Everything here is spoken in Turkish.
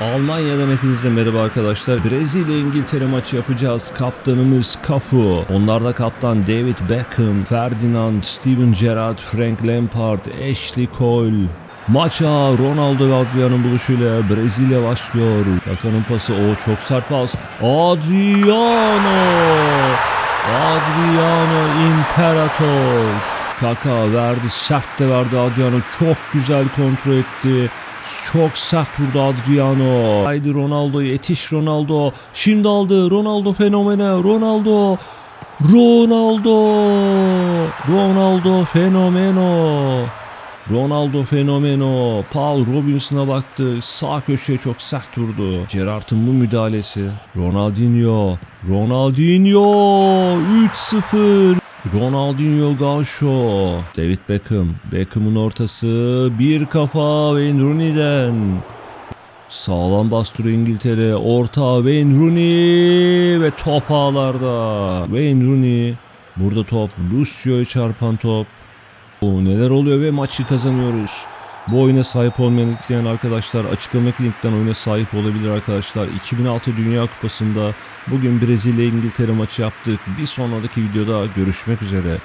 Almanya'dan hepinize merhaba arkadaşlar. Brezilya İngiltere maçı yapacağız. Kaptanımız Cafu. Onlarda kaptan David Beckham, Ferdinand, Steven Gerrard, Frank Lampard, Ashley Cole. Maça Ronaldo ve Adriano'nun buluşuyla Brezilya başlıyor. Kakan'ın pası o çok sert pas. Adriano! Adriano Imperator. Kaka verdi sert de verdi Adriano çok güzel kontrol etti. Çok sert vurdu Adriano. Haydi Ronaldo yetiş Ronaldo. Şimdi aldı Ronaldo fenomene Ronaldo. Ronaldo. Ronaldo fenomeno. Ronaldo fenomeno. Paul Robinson'a baktı. Sağ köşeye çok sert vurdu. Gerrard'ın bu müdahalesi. Ronaldinho. Ronaldinho. 3-0. Ronaldinho Gaucho. David Beckham. Beckham'ın ortası. Bir kafa Wayne Rooney'den. Sağlam bastırıyor İngiltere. Orta Wayne Rooney ve top ağlarda. Wayne Rooney. Burada top. Lucio'ya çarpan top. O neler oluyor ve maçı kazanıyoruz. Bu oyuna sahip olmayan isteyen arkadaşlar açıklamadaki linkten oyuna sahip olabilir arkadaşlar. 2006 Dünya Kupası'nda bugün Brezilya İngiltere maçı yaptık. Bir sonraki videoda görüşmek üzere.